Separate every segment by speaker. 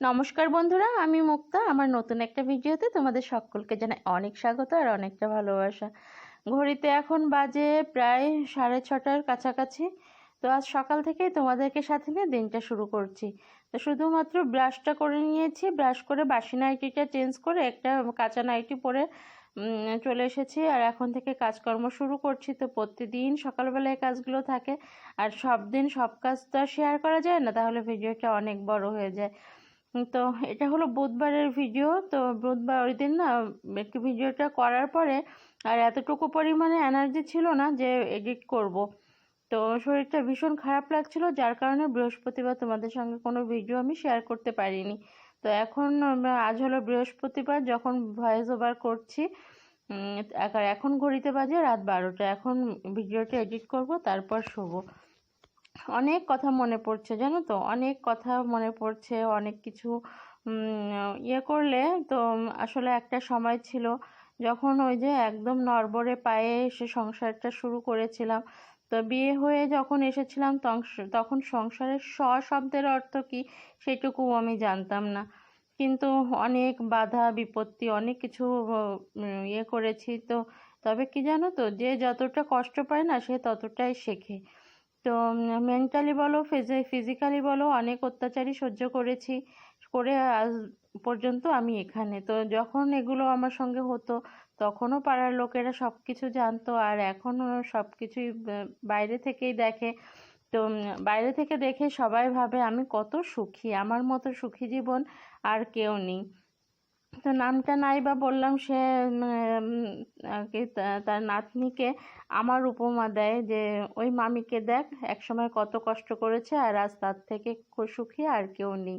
Speaker 1: নমস্কার বন্ধুরা, আমি মুক্তা। আমার নতুন একটা ভিডিওতে তোমাদের সকলকে জানাই অনেক স্বাগত আর অনেকটা ভালোবাসা। ঘড়িতে এখন বাজে প্রায় সাড়ে ছটার কাছাকাছি। তো আজ সকাল থেকেই তোমাদেরকে সাথে নিয়ে দিনটা শুরু করছি। তো শুধুমাত্র ব্রাশটা করে নিয়েছি, ব্রাশ করে বাসি নাইটিটা চেঞ্জ করে একটা কাঁচা নাইটি পরে চলে এসেছি। আর এখন থেকে কাজকর্ম শুরু করছি। তো প্রতিদিন সকালবেলায় কাজগুলো থাকে। আর সব দিন সব কাজ তো আর শেয়ার করা যায় না, তাহলে ভিডিওটা অনেক বড় হয়ে যায়। তো এটা হলো বুধবারের ভিডিও। তো বুধবার ওই দিন না, একটু ভিডিওটা করার পরে আর এতটুকু পরিমাণে এনার্জি ছিল না যে এডিট করব। তো শরীরটা ভীষণ খারাপ লাগছিল, যার কারণে বৃহস্পতিবার তোমাদের সঙ্গে কোনো ভিডিও আমি শেয়ার করতে পারিনি। তো এখন আজ হলো বৃহস্পতিবার, যখন ভয়েস ওভার করছি এখন ঘড়িতে বাজে রাত বারোটা। এখন ভিডিওটা এডিট করব, তারপর শোবো। অনেক কথা মনে পড়ছে, জানো তো? অনেক কথা মনে পড়ছে, অনেক কিছু ইয়ে করলে তো আসলে একটা সময় ছিল যখন ওই যে একদম নরবরে পায়ে এসে সংসারটা শুরু করেছিলাম। তো বিয়ে হয়ে যখন এসেছিলাম তখন সংসারের স শব্দের অর্থ কী সেটুকু আমি জানতাম না। কিন্তু অনেক বাধা, বিপত্তি, অনেক কিছু ইয়ে করেছি। তো তবে কি জানো তো, যে যতটা কষ্ট পায় না সে ততটাই শেখে। তো মেন্টালি বলো ফিজিক্যালি বলো, অনেক অত্যাচারই সহ্য করেছি, করে আজ পর্যন্ত আমি এখানে। তো যখন এগুলো আমার সঙ্গে হতো, তখনও পাড়ার লোকেরা সব কিছু জানতো, আর এখনও সব কিছুই বাইরে থেকেই দেখে। তো বাইরে থেকে দেখে সবাই ভাবে, আমি কত সুখী, আমার মতো সুখী জীবন আর কেউ নেই। তো নামটা নাই বা বললাম, সে কি তার নাতনিকে আমার উপমা দেয় যে, ওই মামিকে দেখ, একসময় কত কষ্ট করেছে আর আজ তার থেকে সুখী আর কেউ নেই।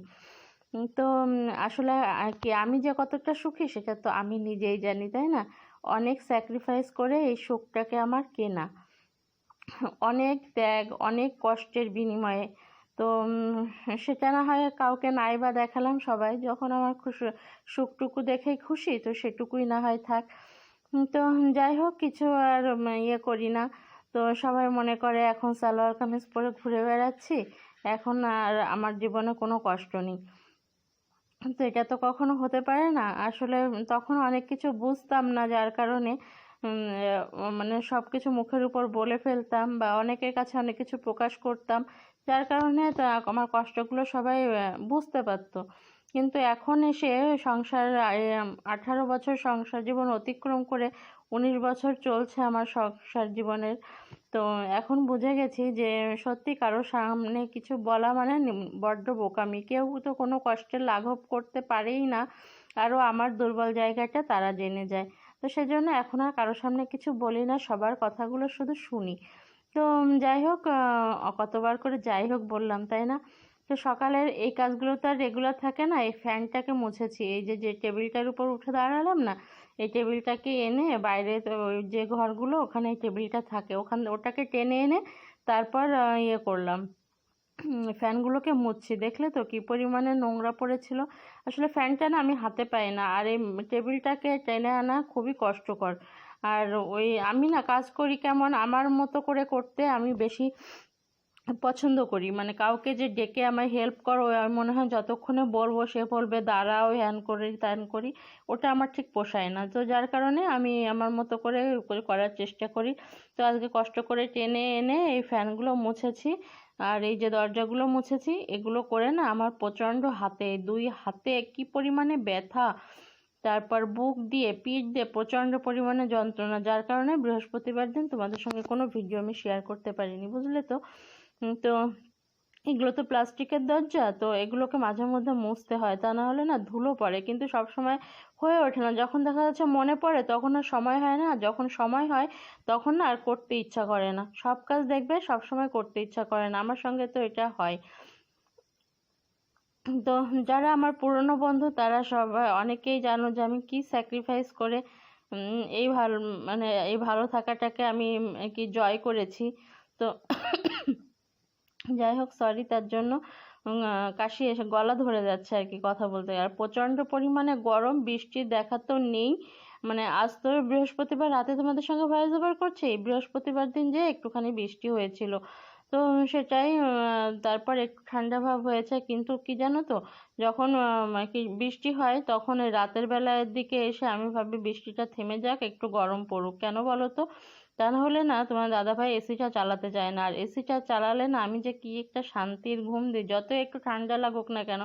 Speaker 1: তো আসলে আর কি আমি যে কতটা সুখী সেটা তো আমি নিজেই জানি, তাই না? অনেক স্যাক্রিফাইস করে এই সুখটাকে আমার কেনা। অনেক ত্যাগ, অনেক কষ্টের বিনিময়ে তো সেটা না হয় কাউকে নাই বা দেখালাম সবাই। যখন আমার খুশি, সুখটুকু দেখেই খুশি, তো সেটুকুই না হয় থাক। তো যাই হোক, কিছু আর ইয়ে করি না। তো সবাই মনে করে, এখন সালোয়ার কামিজ পরে ঘুরে বেড়াচ্ছি। এখন আর আমার জীবনে কোনো কষ্ট নেই। তো এটা তো কখনো হতে পারে না। আসলে তখন অনেক কিছু বুঝতাম না, যার কারণে মানে সব কিছু মুখের উপর বলে ফেলতাম বা অনেকের কাছে অনেক কিছু প্রকাশ করতাম, যার কারণে আমার কষ্টগুলো সবাই বুঝতে পারতো। কিন্তু এখন এসে সংসার আঠারো বছর সংসার জীবন অতিক্রম করে উনিশ বছর চলছে আমার সংসার জীবনের। তো এখন বুঝে গেছি যে সত্যি কারও সামনে কিছু বলা মানে বড্ড বোকামি। কেউ তো কোনো কষ্টের লাঘব করতে পারেই না। আরও আমার দুর্বল জায়গাটা তারা জেনে যায়। তো সেই জন্য এখন আর কারোর সামনে কিছু বলি না, সবার কথাগুলো শুধু শুনি। তো যাই হোক কতবার করে যাই হোক বললাম, তাই না? তো সকালের এই কাজগুলো তো আর রেগুলার থাকে না, এই ফ্যানটাকে মুছেছি। এই যে যে টেবিলটার উপর উঠে দাঁড়ালাম না, এই টেবিলটাকে এনে বাইরে যে ঘরগুলো, ওখানে এই টেবিলটা থাকে। ওখান, ওটাকে টেনে এনে তারপর ইয়ে করলাম। ফ্যানগুলোকে মুছছি। দেখলে তো কি পরিমাণে নোংরা পড়েছিল। আসলে ফ্যানটা না আমি হাতে পাই না। আর এই টেবিলটাকে টেনে আনা খুবই কষ্টকর। আর ওই আমি না কাজ করি কেমন আমার মতো করে করতে আমি বেশি পছন্দ করি। মানে কাউকে যে ডেকে আমায় হেল্প করো, আমি মনে হয় যতক্ষণে বলব সে বলবে, দাঁড়াও, হ্যান করি, ত্যান করি। ওটা আমার ঠিক পোষায় না। তো যার কারণে আমি আমার মতো করে করার চেষ্টা করি। তো আজকে কষ্ট করে টেনে এনে এই ফ্যানগুলো মুছেছি। আর এই যে দরজাগুলো মুছেছি, এগুলো করে না আমার প্রচণ্ড হাতে, দুই হাতে কি পরিমাণে ব্যথা, তারপর বুক দিয়ে, পিঠ দিয়ে প্রচণ্ড পরিমাণে যন্ত্রণা, যার কারণে বৃহস্পতিবার দিন তোমাদের সঙ্গে কোনো ভিডিও আমি শেয়ার করতে পারিনি, বুঝলে তো? তো এগুলো তো প্লাস্টিকের দরজা, তো এগুলোকে মাঝে মধ্যে মুছতে হয়, তা না হলে না ধুলো পড়ে। কিন্তু সব সময় হয়ে ওঠে না। যখন দেখা যাচ্ছে মনে পড়ে, তখন আর সময় হয় না। যখন সময় হয়, তখন না আর করতে ইচ্ছা করে না। সব কাজ দেখবে সব সময় করতে ইচ্ছা করে না। আমার সঙ্গে তো এটা হয়। তো যারা আমার পুরনো বন্ধু, তারা সবাই অনেকেই জানো যে আমি কি স্যাক্রিফাইস করে এই ভালো মানে এই ভালো থাকাটাকে আমি কি জয় করেছি। তো যাই হোক সরি তার জন্য কাশি এসে গলা ধরে যাচ্ছে আর কি কথা বলতে। আর প্রচণ্ড পরিমাণে গরম বৃষ্টির দেখা তো নেই। মানে আজ তো বৃহস্পতিবার, রাতে তোমাদের সঙ্গে ভয়েস ওভার করছি। বৃহস্পতিবার দিন যে একটুখানি বৃষ্টি হয়েছিল। তো সেটাই তারপর একটু ঠান্ডা ভাব হয়েছে। কিন্তু কি জানো তো, যখন কি বৃষ্টি হয়, তখন রাতের বেলার দিকে এসে আমি ভাবি বৃষ্টিটা থেমে যাক, একটু গরম পড়ুক। কেন বলো তো? তা নাহলে না তোমার দাদাভাই এসিটা চালাতে চায় না। আর এসিটা চালালে না আমি যে কি একটা শান্তির ঘুম দিই যত একটু ঠান্ডা লাগুক না কেন,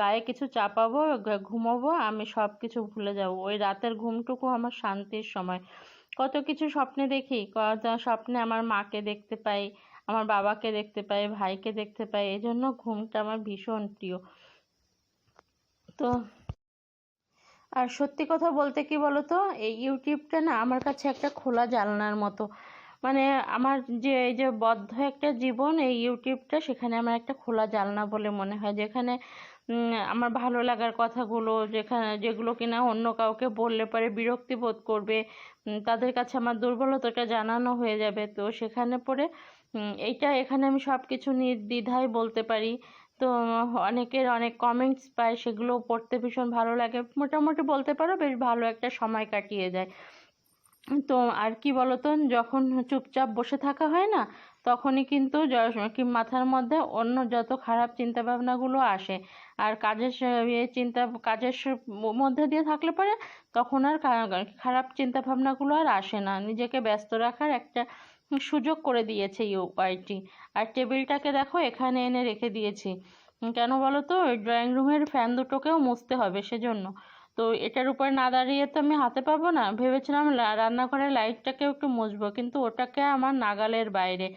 Speaker 1: গায়ে কিছু চাপাবো ঘুমাবো, আমি সব কিছু ভুলে যাব। ওই রাতের ঘুমটুকু আমার শান্তির সময়। কত কিছু স্বপ্নে দেখি স্বপ্নে আমার মাকে দেখতে পাই, আমার বাবাকে দেখতে পাই, ভাইকে দেখতে পাই এই জন্য ঘুমটা আমার ভীষণ প্রিয়। তো আর সত্যি কথা বলতে কি বলতো, এই ইউটিউবটা না আমার কাছে একটা খোলা জানলার মতো। মানে আমার যে, এই যে বদ্ধ একটা জীবন, এই ইউটিউবটা সেখানে আমার একটা খোলা জানলা বলে মনে হয়। যেখানে আমার ভালো লাগার কথাগুলো, যেখানে, যেগুলো কিনা অন্য কাউকে বললে পরে বিরক্তি বোধ করবে তাদের কাছে আমার দুর্বলতাটা জানানো হয়ে যাবে। তো সেখানে পরে এইটা এখানে আমি সব কিছু নির্দ্বিধায় বলতে পারি। তো অনেকের অনেক কমেন্টস পাই সেগুলো পড়তে ভীষণ ভালো লাগে। মোটামুটি বলতে পারো বেশ ভালো একটা সময় কাটিয়ে যায় তো, আর কি বলতো, যখন চুপচাপ বসে থাকা হয় না, তখনই কিন্তু কি মাথার মধ্যে অন্য যত খারাপ চিন্তা ভাবনাগুলো আসে। আর কাজের ইয়ে চিন্তা, কাজের মধ্যে দিয়ে থাকলে পরে তখন আর খারাপ চিন্তা ভাবনাগুলো আর আসে না। নিজেকে ব্যস্ত রাখার একটা সুযোগ করে দিয়েছে ইউআইটি আর টেবিলটাকে দেখো, এখানে এনে রেখে দিয়েছি। কেন বলো তো? ওই ড্রয়িং রুমের ফ্যান দুটোকেও মুছতে হবে সেজন্য। তো এটার উপর না দাঁড়িয়ে তো আমি হাতে পাবো না। ভেবেছিলাম রান্নাঘরের লাইটটাকেও একটু মুছবো, কিন্তু ওটাকে আমার নাগালের বাইরে।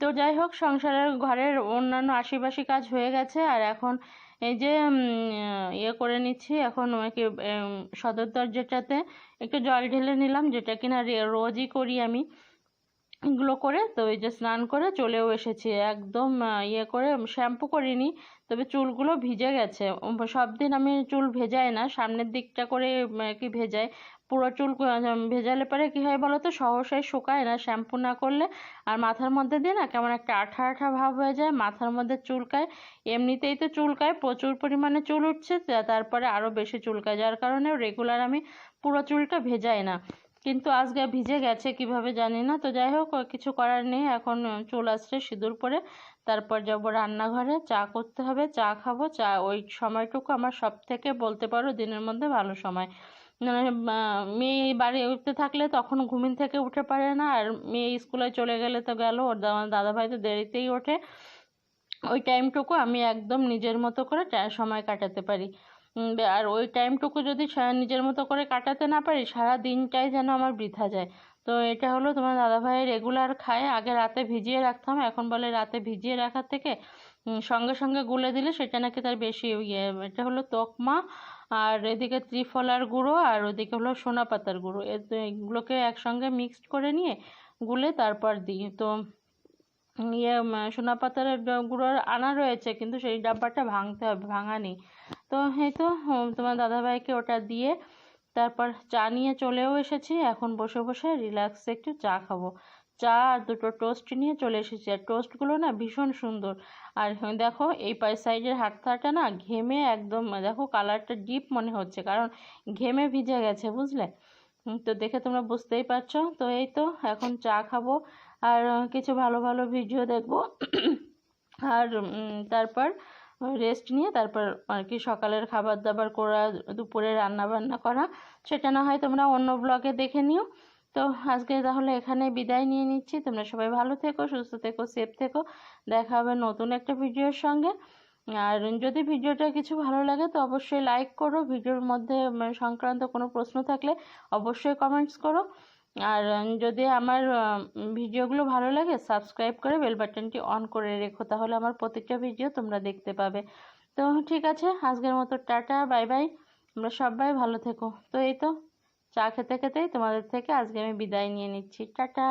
Speaker 1: তো যাই হোক, সংসারের ঘরের অন্যান্য আশিপাশি কাজ হয়ে গেছে। আর এখন এই যে ইয়ে করে নিচ্ছি, এখন কি সদর দরজাটাতে একটু জল ঢেলে নিলাম, যেটা কিনা রোজই করি আমি। এগুলো করে, তো এই যে স্নান করে চলেও এসেছি। একদম ইয়ে করে শ্যাম্পু করিনি, তবে চুলগুলো ভিজে গেছে। সব দিন আমি চুল ভেজাই না, সামনের দিকটা করে কি ভেজাই। পুরো চুল ভেজালে পরে কী হয় বলো তো সহসাই শুকায় না। শ্যাম্পু না করলে আর মাথার মধ্যে দিয়ে না কেমন একটা আঠা আঠা ভাব হয়ে যায়, মাথার মধ্যে চুলকায় এমনিতেই তো চুলকায় প্রচুর পরিমাণে চুল উঠছে তারপরে আরও বেশি চুলকায় যার কারণে রেগুলার আমি পুরো চুলটা ভেজাই না। কিন্তু আজকে ভিজে গেছে, কীভাবে জানি না। তো যাই হোক, কিছু করার নেই। এখন চুল আসছে সিঁদুর পরে। তারপর যাব রান্নাঘরে। চা করতে হবে, চা খাব। চা, ওই সময়টুকু আমার সব থেকে বলতে পারো, দিনের মধ্যে ভালো সময়। মানে মেয়ে বাড়ি উঠতে থাকলে তখন ঘুমিন থেকে উঠে পারে না। আর মেয়ে স্কুলে চলে গেলে তো গেল, ওর দাদাভাই তো দেরিতেই ওঠে। ওই টাইমটুকু আমি একদম নিজের মতো করে সময় কাটাতে পারি। আর ওই টাইমটুকু যদি নিজের মতো করে কাটাতে না পারি, সারা দিনটাই যেন আমার বৃথা যায়। তো এটা হলো তোমার দাদাভাই রেগুলার খায়। আগে রাতে ভিজিয়ে রাখতাম, এখন বলে রাতে ভিজিয়ে রাখার থেকে সঙ্গে সঙ্গে গুলে দিলে সেটা নাকি তার বেশি ইয়ে। এটা হলো তকমা আর এদিকে ত্রিফলার গুঁড়ো, আর ওদিকে হলো সোনা পাতার গুঁড়ো। এগুলোকে একসঙ্গে মিক্সড করে নিয়ে গুলে তারপর দিই। তো ইয়ে সোনা পাতার গুঁড়োর আনা রয়েছে, কিন্তু সেই ডাব্বাটা ভাঙতে হবে ভাঙা নেই তো এই তো তোমার দাদাভাইকে ওটা দিয়ে তারপর চা নিয়ে চলেও এসেছি। এখন বসে বসে রিল্যাক্সে একটু চা খাব। চা আর দুটো টোস্ট নিয়ে চলে এসেছি। আর টোস্টগুলো না ভীষণ সুন্দর। আর দেখো, এই পাই সাইডের হাতটাটা না ঘেমে একদম, দেখো কালারটা ডিপ মনে হচ্ছে, কারণ ঘেমে ভিজে গেছে, বুঝলে? তো দেখে তোমরা বুঝতেই পারছ। তো এই তো, এখন চা খাব। আর কিছু ভালো ভালো ভিডিও দেখব। আর তারপর রেস্ট নিয়ে তারপর আর কি সকালের খাবার দাবার করা, দুপুরে রান্না বান্না করা, সেটা না হয় তোমরা অন্য ব্লগে দেখে নিও। তো আজকে তাহলে এখানে বিদায় নিয়ে নিচ্ছি। তোমরা সবাই ভালো থেকো, সুস্থ থেকো সেফ থেকো। দেখা হবে নতুন একটা ভিডিওর সঙ্গে। আর যদি ভিডিওটা কিছু ভালো লাগে, তো অবশ্যই লাইক করো। ভিডিওর মধ্যে সংক্রান্ত কোনো প্রশ্ন থাকলে অবশ্যই কমেন্টস করো। আর যদি আমার ভিডিওগুলো ভালো লাগে সাবস্ক্রাইব করে বেল বাটনটি অন করে রেখো, তাহলে আমার প্রত্যেকটা ভিডিও তোমরা দেখতে পাবে। তো ঠিক আছে, আজকের মতো টাটা বাই বাই তোমরা সবাই ভালো থেকো। তো এই তো, চা খেতে খেতেই তোমাদের থেকে আজকে আমি বিদায় নিয়ে নিচ্ছি। টাটা।